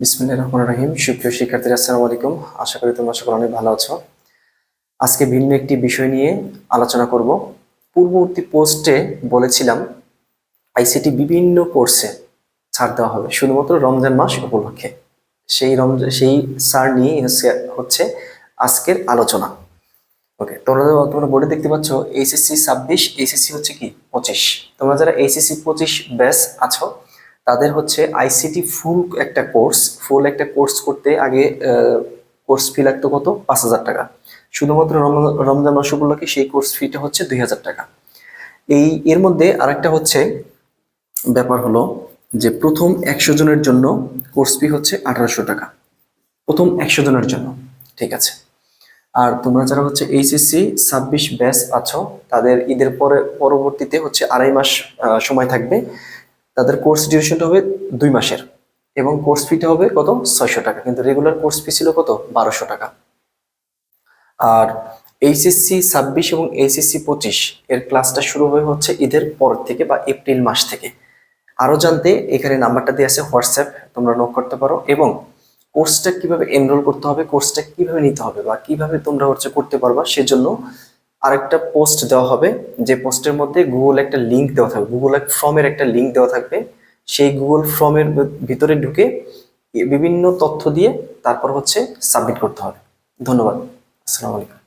বিসমিল্লাহির রহমানির রহিম। সুপ্রিয় শিক্ষার্থীরা, আসসালামু আলাইকুম। আশা করি তোমরা সকলে অনেক ভালো আছো। আজকে ভিন্ন একটি বিষয় নিয়ে আলোচনা করব। পূর্ববর্তী পোস্টে বলেছিলাম আইসিটি বিভিন্ন কোর্সে ছাড় দেওয়া হবে, শুধুমাত্র রমজান মাস উপলক্ষে। সেই রমজান সেই সার নিয়ে হচ্ছে- আজকের আলোচনা। ওকে, তোমরা তোমরা বোর্ডে দেখতে পাচ্ছ এইচএসসি ছাব্বিশ এইচএসসি হচ্ছে কি? পঁচিশ। তোমরা যারা এইচএসসি পঁচিশ ব্যাচ আছো তাদের হচ্ছে আইসিটি ফুল একটা কোর্স ফুল একটা কোর্স করতে আগে কোর্স ফি লাগতো কত? পাঁচ হাজার টাকা। শুধুমাত্র রমজান- মাস উপলক্ষে সেই কোর্স ফিটা হচ্ছে দুই হাজার টাকা। এই, এর মধ্যে আরেকটা হচ্ছে, ব্যাপার হলো যে প্রথম একশো জনের জন্য কোর্স ফি হচ্ছে আঠারোশো টাকা। প্রথম একশো জনের জন্য, ঠিক আছে? আর তোমরা যারা হচ্ছে এইচএসসি ছাব্বিশ ব্যাচ আছো, তাদের ঈদের পরে, পরবর্তীতে হচ্ছে আড়াই মাস সময় থাকবে। তাদের কোর্স ডিউরেশনটা হবে দুই মাসের এবং কোর্স ফিটা হবে কত? ছয়শো টাকা। কিন্তু রেগুলার কোর্স ফি ছিল কত? বারোশো টাকা। আর এইচএসসি ছাব্বিশ এবং এইচএসসি পঁচিশ এর ক্লাসটা শুরু হয়ে হচ্ছে ঈদের পর থেকে বা এপ্রিল মাস থেকে। আরও জানতে এখানে নাম্বারটা দিয়ে আছে হোয়াটসঅ্যাপ, তোমরা নোট করতে পারো। এবং কোর্সটা কীভাবে এনরোল করতে হবে কোর্সটা কীভাবে নিতে হবে বা কীভাবে তোমরা হচ্ছে করতে পারবা, সেজন্য আরেকটা পোস্ট দেওয়া হবে। যে পোস্টের মধ্যে গুগল একটা লিঙ্ক দেওয়া থাকবে। গুগল এক ফর্মের একটা লিঙ্ক দেওয়া থাকবে। সেই গুগল ফর্মের ভিতরে ঢুকে বিভিন্ন তথ্য দিয়ে তারপর হচ্ছে সাবমিট করতে হবে। ধন্যবাদ। আসসালামু আলাইকুম।